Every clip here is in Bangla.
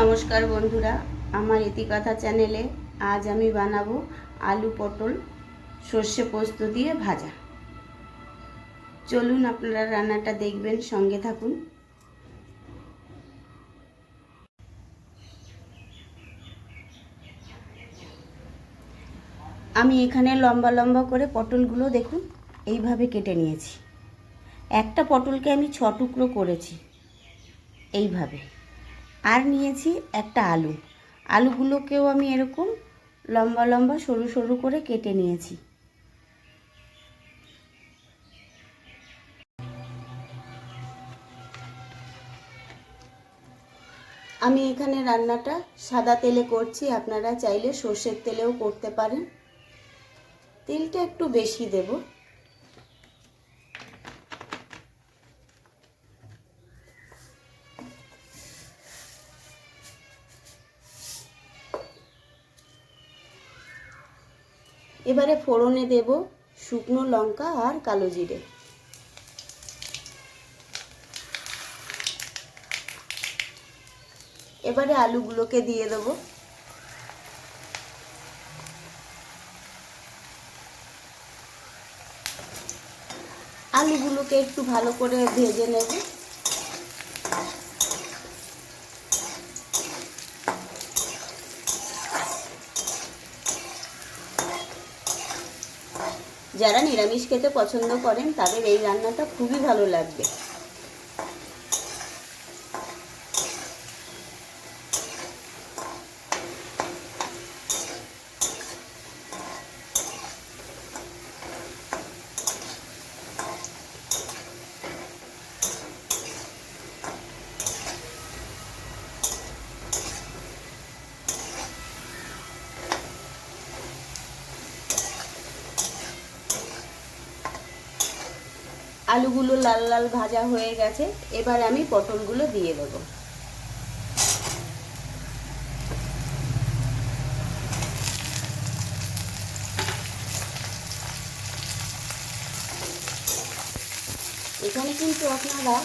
নমস্কার বন্ধুরা, আমার ইতিকথা চ্যানেলে আজ আমি বানাবো আলু পটল সর্ষে পোস্ত দিয়ে ভাজা। চলুন আপনারা রান্নাটা দেখবেন, সঙ্গে থাকুন। আমি এখানে লম্বা লম্বা করে পটলগুলো দেখুন, এইভাবে কেটে নিয়েছি। একটা পটলকে আমি ছ টুকরো করেছি, এইভাবে। আর নিয়েছি একটা আলু। আলুগুলোকেও আমি এরকম লম্বা লম্বা সরু সরু করে কেটে নিয়েছি। আমি এখানে রান্নাটা সাদা তেলে করছি, আপনারা চাইলে সর্ষের তেলেও করতে পারেন। তেলটা একটু বেশি দেবো। এবারে ফোড়নে দেব শুকনো লঙ্কা আর কালো জিরে। এবারে আলুগুলোকে দিয়ে দেব। আলুগুলোকে একটু ভালো করে ভেজে নেব। যারা নিরামিষ খেতে পছন্দ করেন তাদের এই রান্নাটা খুবই ভালো লাগবে। আলুগুলো লাল লাল ভাজা হয়ে গেছে, এবার আমি পটলগুলো দিয়ে দেবো। এখানে কিন্তু আপনারা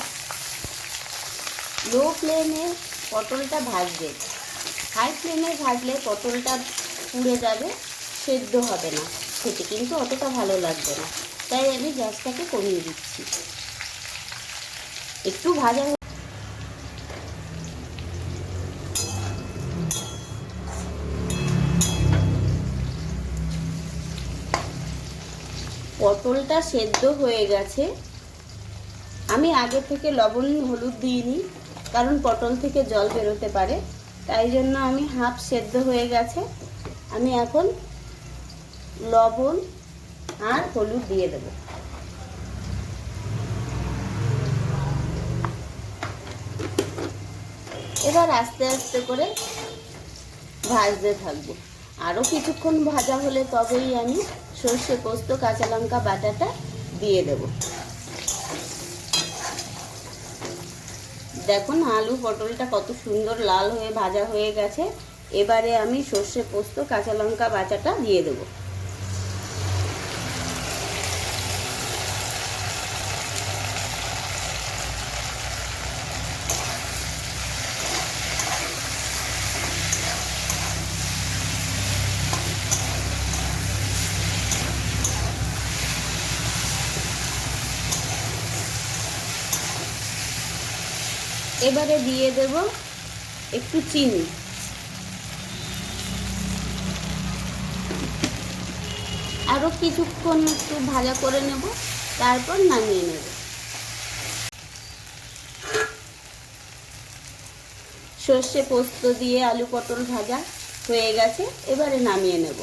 লো ফ্লেমে পটলটা ভাজবেন। হাই ফ্লেমে ভাজলে পটলটা পুড়ে যাবে, সেদ্ধ হবে না। খেতে কিন্তু অতটা ভালো লাগবে না। তাই আমি গ্যাসটাকে কমিয়ে দিচ্ছি। একটু ভাজা পটলটা সেদ্ধ হয়ে গেছে। আমি আগে থেকে লবণ হলুদ দিইনি, কারণ পটল থেকে জল বেরোতে পারে। তাই জন্য আমি হাফ সেদ্ধ হয়ে গেছে। আমি এখন লবণ আর হলুদ দিয়ে দেব। এবার আস্তে আস্তে করে ভাজতে থাকব। আরও কিছুক্ষণ ভাজা হলে তবেই আমি সর্ষে পোস্ত, কাঁচা লঙ্কা, বাটাটা দিয়ে দেব। দেখুন আলু পটলটা কত সুন্দর লাল হয়ে ভাজা হয়ে গেছে। এবারে আমি সর্ষে পোস্ত, কাঁচা লঙ্কা, বাটাটা দিয়ে দেবো। এবারে দিয়ে দেব একটু চিনি। আরও কিছুক্ষণ একটু ভাজা করে নেব, তারপর নামিয়ে নেব। সর্ষে পোস্ত দিয়ে আলু পটল ভাজা হয়ে গেছে, এবারে নামিয়ে নেব।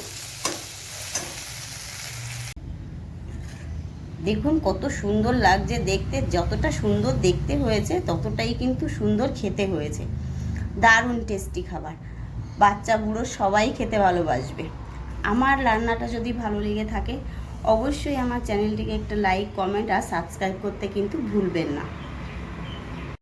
দেখুন কত সুন্দর লাগছে দেখতে, যতটা সুন্দর দেখতে হয়েছে, ততটাই কিন্তু সুন্দর খেতে হয়েছে। দারুণ টেস্টি খাবার। বাচ্চা বুড়ো সবাই খেতে ভালোবাসবে। আমার রান্নাটা যদি ভালো লেগে থাকে, অবশ্যই আমার চ্যানেলটিকে একটা লাইক কমেন্ট আর সাবস্ক্রাইব করতে কিন্তু ভুলবেন না।